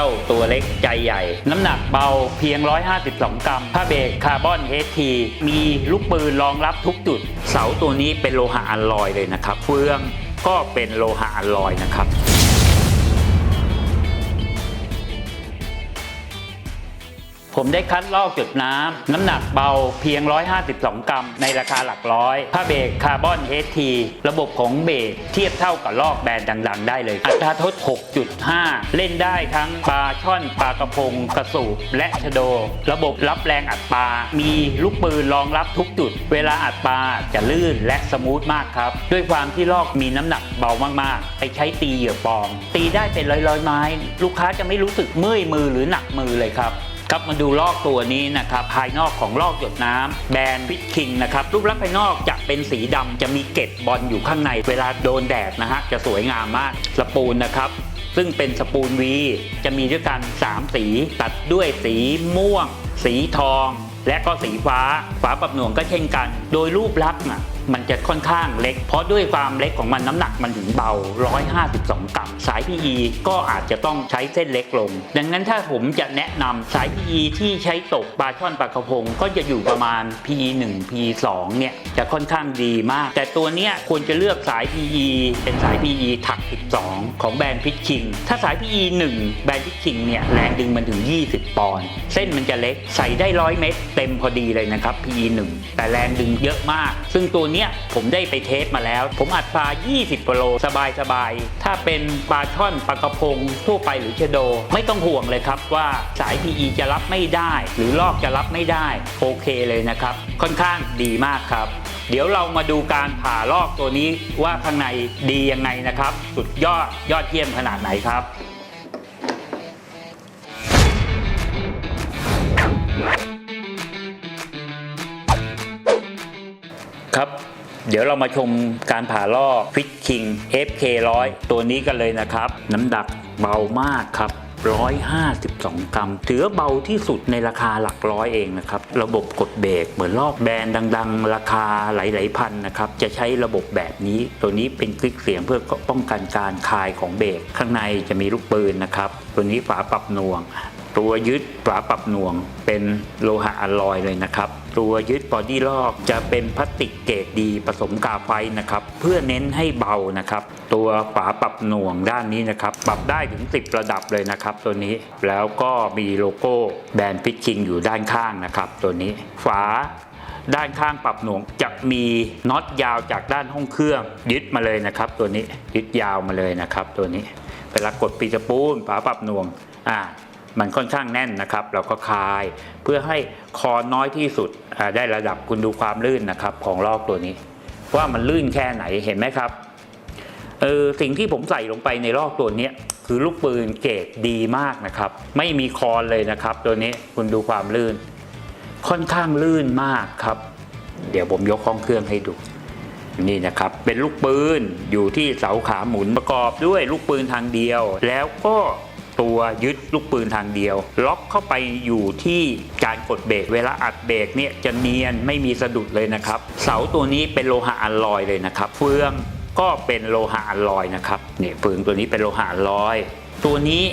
จ้าตัวเล็กใจใหญ่ น้ำหนักเบาเพียง 152 กรัมผ้าเบรกคาร์บอนเฮทีมีลูกปืนรองรับทุกจุด เสาตัวนี้เป็นโลหะอัลลอยเลยนะครับ เฟืองก็เป็นโลหะอัลลอยนะครับ ผมได้คัดลอกจุดน้ำ น้ำหนักเบาเพียง 152 กรัม ในราคาหลักร้อย ผ้าเบรกคาร์บอนเฮทีระบบของเบรกเทียบเท่ากับลอกแบรนด์ดัง ๆ ได้เลย อัตราทด 6.5 เล่นได้ทั้งปลาช่อนปลากระพง กระสูบ และชะโด ระบบรับแรงอัดปลา มีลูกปืนรองรับทุกจุด เวลาอัดปลาจะลื่นและสมูทมากครับ ด้วยความที่ลอกมีน้ำหนักเบามากๆ ไปใช้ตีเหยื่อปลอม ตีได้เป็นร้อยๆไม้ ลูกค้าจะไม่รู้สึกเมื่อยมือหรือหนักมือเลยครับ ครับมาดูลอกตัวนี้นะครับภายนอกของลอกหยดน้ำแบรนด์พิชคิงนะครับรูปลักษณ์ภายนอกจะเป็นสีดำจะมีเกล็ดบอลอยู่ข้างในเวลาโดนแดดนะฮะจะสวยงามมากสปูนนะครับซึ่งเป็นสปูนวีจะมีด้วยกัน 3 สีตัดด้วยสีม่วง สีทอง และก็สีฟ้า ฝาปรับหน่วงก็เช่นกัน โดยรูปลักษณ์น่ะมันจะค่อนข้างเล็ก เพราะด้วยความเล็กของมันน้ำหนักมันถึงเบา 152 กรัม สาย PE ก็อาจจะต้องใช้เส้นเล็กลง ดังนั้นถ้าผมจะแนะนำสาย PE ที่ใช้ตกปลาช่อนปลากระพงก็จะอยู่ประมาณ PE 1 PE 2เนี่ยจะค่อนข้างดีมาก แต่ตัวเนี้ยควรจะเลือกสาย PE เป็นสาย PE ถัก 12 ของแบรนด์พิชคิง ถ้าสาย PE 1 แบรนด์พิชคิงเนี่ยแรงดึงมันถึง 20 ปอนด์ เส้นมันจะเล็ก ใส่ได้ 100 เมตร เต็มพอดีเลยนะครับ PE 1 แต่แรงดึงเยอะมาก ซึ่งตัวเนี้ยผมได้ไปเทสมาแล้ว ผมอัดปลา 20กิโลสบายสบายๆถ้าเป็นปลาช่อนปลากระพงทั่วไปหรือเชโด ไม่ต้องห่วงเลยครับว่าสาย PE จะรับไม่ได้ หรือลอกจะรับไม่ได้ โอเคเลยนะครับ ค่อนข้างดีมากครับ เดี๋ยวเรามาดูการผ่าลอกตัวนี้ว่าข้างในดียังไงนะครับ สุดยอดยอดเยี่ยมขนาดไหนครับครับ เดี๋ยวเรามาชมการผ่าลอกฟิชคิง FK100 ตัวนี้กันเลยนะครับ น้ำหนักเบามากครับ152 กรัมถือว่าเบาที่สุดในราคาหลักร้อยเองนะครับ ระบบกดเบรกเหมือนลอกแบรนด์ดัง ๆ ราคาหลายๆพันนะครับ จะใช้ระบบแบบนี้ ตัวนี้เป็นคลิกเสียงเพื่อป้องกันการคายของเบรกข้างในจะมีลูกปืนนะครับ ตัวนี้ฝาปรับหน่วง ตัวยึดฝาปรับหน่วงเป็นโลหะอลลอยเลยนะครับ ตัวยึดบอดี้ลอกจะเป็นพลาสติกเกรดดีผสมกาไฟนะครับ เพื่อเน้นให้เบานะครับ ตัวฝาปรับหน่วงด้านนี้นะครับ ปรับได้ถึง 10 ระดับเลยนะครับ ตัวนี้แล้วก็มีโลโก้แบรนด์พิชชิงอยู่ด้านข้างนะครับ ตัวนี้ฝาด้านข้างปรับหน่วงจะมีน็อตยาวจากด้านห้องเครื่อง ยึดมาเลยนะครับ ตัวนี้ยึดยาวมาเลยนะครับ ตัวนี้เวลากดปีจะปูนฝาปรับหน่วงอ่า มันค่อนข้างแน่นนะครับ เราก็คลาย เพื่อให้คอน้อยที่สุดได้ระดับคุณดูความลื่นนะครับ ของลอกตัวนี้ ว่ามันลื่นแค่ไหนเห็นไหมครับเออสิ่งที่ผมใส่ลงไปในลอกตัวนี้คือลูกปืนเกรดดีมากนะครับ ไม่มีคอนเลยนะครับ ตัวนี้คุณดูความลื่น ค่อนข้างลื่นมากครับ เดี๋ยวผมยกห้องเครื่องให้ดูนี่นะครับ เป็นลูกปืนอยู่ที่เสาขาหมุนประกอบด้วยลูกปืนทางเดียว แล้วก็ ตัวยึดลูกปืนทางเดียว ล็อกเข้าไปอยู่ที่การกดเบรกเวลาอัดเบรกเนี่ยจะเนียนไม่มีสะดุดเลยนะครับ เสาตัวนี้เป็นโลหะอัลลอยเลยนะครับ เฟืองก็เป็นโลหะอัลลอยนะครับเนี่ยเฟืองตัวนี้เป็นโลหะอัลลอย ตัวนี้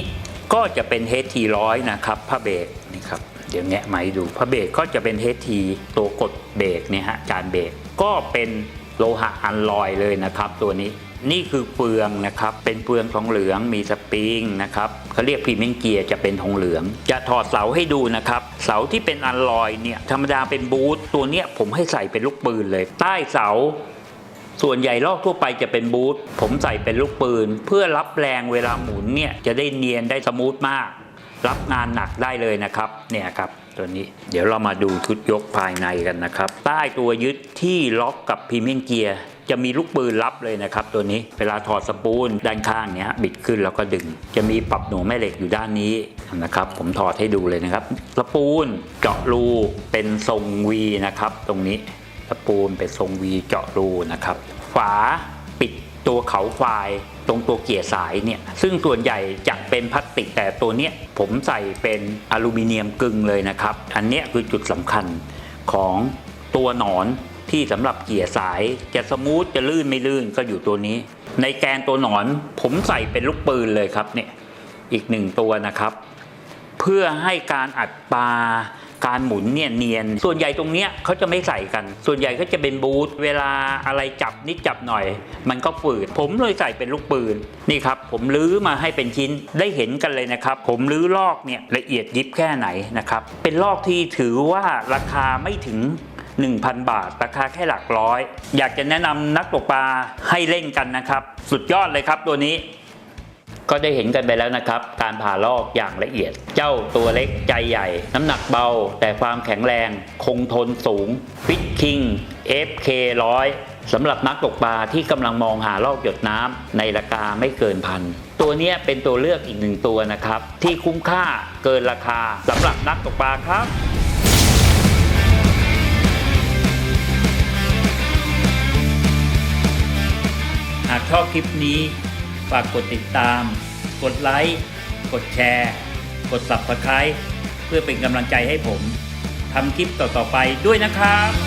ก็จะเป็น HT100 นะครับผ้าเบรกนี่ครับเดี๋ยวแงะไมาให้ดูผ้าเบรกก็จะเป็น HT ตัวกดเบรกเนี่ยฮะจานเบรกก็เป็น โลหะอัลลอยเลยนะครับ ตัวนี้นี่คือเฟืองนะครับ เป็นเฟืองทองเหลืองมีสปริงนะครับเขาเรียกพรีเมียมเกียร์จะเป็นทองเหลือง จะถอดเสาให้ดูนะครับ เสาที่เป็นอัลลอยเนี่ยธรรมดาเป็นบูทตัวเนี้ยผมให้ใส่เป็นลูกปืนเลย ใต้เสา ส่วนใหญ่ลอกทั่วไปจะเป็นบูทผมใส่เป็นลูกปืน เพื่อรับแรงเวลาหมุนเนี่ยจะได้เนียนได้สมูทมาก รับงานหนักได้เลยนะครับเนี่ยครับ ตัวนี้ เดี๋ยวเรามาดูชุดยกภายในกันนะครับ ใต้ตัวยึดที่ล็อกกับพรีเมียมเกียร์จะมีลูกปืนรับเลยนะครับ ตัวนี้เวลาถอดสปูลด้านข้างเนี้ยบิดขึ้นแล้วก็ดึง จะมีปรับหน่วงแม่เหล็กอยู่ด้านนี้นะครับ ผมถอดให้ดูเลยนะครับสปูลเจาะรูเป็นทรงวีนะครับ ตรงนี้ตะปูนเป็นทรงวีเจาะรูนะครับ ฝาปิด ตัวเขาควายตรงตัวเกียร์สายเนี่ยซึ่งส่วนใหญ่จะเป็นพลาสติกแต่ตัวเนี้ยผมใส่เป็นอลูมิเนียมกึ่งเลยนะครับ อันเนี้ยคือจุดสำคัญของตัวหนอนที่สำหรับเกียร์สายจะสมูทจะลื่นไม่ลื่นก็อยู่ตัวนี้ ในแกนตัวหนอนผมใส่เป็นลูกปืนเลยครับเนี่ยอีกหนึ่งตัวนะครับ เพื่อให้การอัดปลา การหมุนเนี่ยเนียน ส่วนใหญ่ตรงเนี้ยเขาจะไม่ใส่กัน ส่วนใหญ่ก็จะเป็นบูทเวลาอะไรจับนิดจับหน่อย มันก็ฝืด ผมเลยใส่เป็นลูกปืนนี่ครับ ผมลื้อมาให้เป็นชิ้นได้เห็นกันเลยนะครับ ผมลื้อลอกเนี่ยละเอียดยิบแค่ไหนนะครับ เป็นลอกที่ถือว่าราคาไม่ถึง1,000 บาท ราคาแค่หลักร้อย อยากจะแนะนำนักตกปลาให้เล่นกันนะครับ สุดยอดเลยครับตัวนี้ ก็ได้เห็นกันไปแล้วนะครับ การผ่าลอกอย่างละเอียด เจ้าตัวเล็กใจใหญ่ น้ำหนักเบา แต่ความแข็งแรงคงทนสูงฟิตคิง FK 100 สำหรับนักตกปลาที่กำลังมองหาลอกหยดน้ำในราคาไม่เกินพันตัวนี้เป็นตัวเลือกอีกหนึ่งตัวนะครับ ที่คุ้มค่าเกินราคาสำหรับนักตกปลาครับหากชอบคลิปนี้ ฝากกดติดตาม กดไลค์ กดแชร์ กด Subscribe เพื่อเป็นกำลังใจให้ผมทำคลิปต่อๆไปด้วยนะครับ